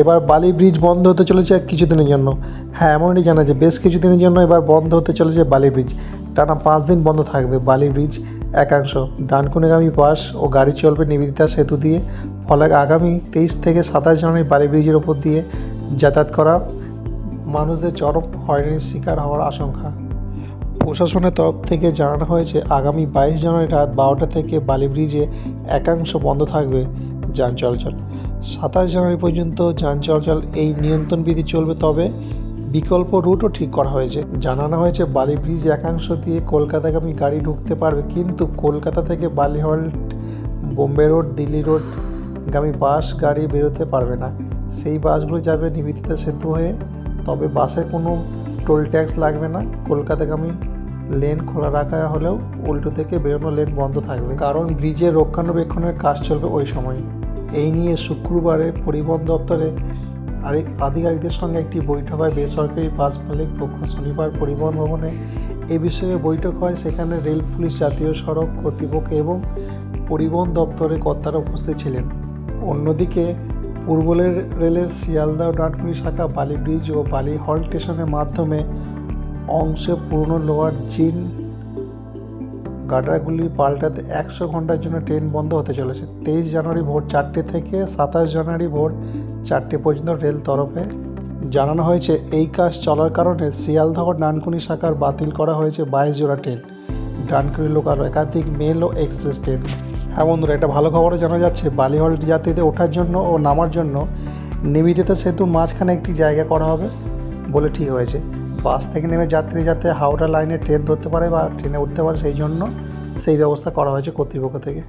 এবার বালি ব্রিজ বন্ধ হতে চলেছে কিছুদিনের জন্য। হ্যাঁ এমনই জানা যে বেশ কিছুদিনের জন্য এবার বন্ধ হতে চলেছে বালি ব্রিজ। টানা পাঁচ দিন বন্ধ থাকবে বালি ব্রিজ একাংশ। ডানকুনিগামী পাস ও গাড়ি চলবে নিবেদিতা সেতু দিয়ে। ফলে আগামী তেইশ থেকে সাতাশ জানুয়ারি বালি ব্রিজের ওপর দিয়ে যাতায়াত করা মানুষদের চরম হয়রানির শিকার হওয়ার আশঙ্কা। প্রশাসনের তরফ থেকে জানানো হয়েছে, আগামী বাইশ জানুয়ারি রাত বারোটা থেকে বালি ব্রিজে একাংশ বন্ধ থাকবে যান চলাচল। সাতাশ জানুয়ারি পর্যন্ত যান চলাচল এই নিয়ন্ত্রণ বিধি চলবে, তবে বিকল্প রুটও ঠিক করা হয়েছে। জানানো হয়েছে, বালি ব্রিজ একাংশ দিয়ে কলকাতাগামী গাড়ি ঢুকতে পারবে, কিন্তু কলকাতা থেকে Bally halt Bombay road, Delhi road গামী bus গাড়ি বেরোতে পারবে না। সেই বাসগুলো যাবে নিবেদিতা সেতু হয়ে, তবে বাসে কোনো টোল ট্যাক্স লাগবে না। কলকাতাগামী লেন খোলা রাখা হলেও উল্টো থেকে বেরোনো লেন বন্ধ থাকবে, কারণ ব্রিজের রক্ষণাবেক্ষণের কাজ চলবে ওই সময়। এই নিয়ে শুক্রবারে পরিবহন দপ্তরে আধিকারিকদের সঙ্গে একটি বৈঠক হয়। বেসরকারি বাস মালিক পক্ষ শনিবার পরিবহন ভবনে এ বিষয়ে বৈঠক হয়। সেখানে রেল, পুলিশ জাতীয় সড়ক কর্তৃপক্ষ এবং পরিবহন দপ্তরের কর্তারা উপস্থিত ছিলেন। অন্যদিকে পূর্ব রেল- রেলের শিয়ালদা ডানকুনি শাখা, বালি ব্রিজ ও বালি হল স্টেশনের মাধ্যমে অংশে পুরনো লোয়ার জিন গাডারগুলি পাল্টাতে একশো ঘণ্টার জন্য ট্রেন বন্ধ হতে চলেছে। তেইশ জানুয়ারি ভোর চারটে থেকে সাতাশ জানুয়ারি ভোর চারটে পর্যন্ত রেল তরফে জানানো হয়েছে, এই কাজ চলার কারণে শিয়ালদহ ডানকুনি শাখার বাতিল করা হয়েছে বাইশ জোড়া ট্রেন। ডানকুনি লোকাল একাধিক মেল ও এক্সপ্রেস ট্রেন। হ্যাঁ বন্ধুরা এটা ভালো খবরও জানা যাচ্ছে, বালিহল যাত্রীদের ওঠার জন্য ও নামার জন্য নিবেদিতা সেতুর মাঝখানে একটি জায়গা করা হবে বলে ঠিক হয়েছে। বাস থেকে নেমে যাত্রী যাতে হাওড়া লাইনে ট্রেন ধরতে পারে বা ট্রেনে উঠতে পারে সেই জন্য সেই ব্যবস্থা করা হয়েছে কর্তৃপক্ষ থেকে।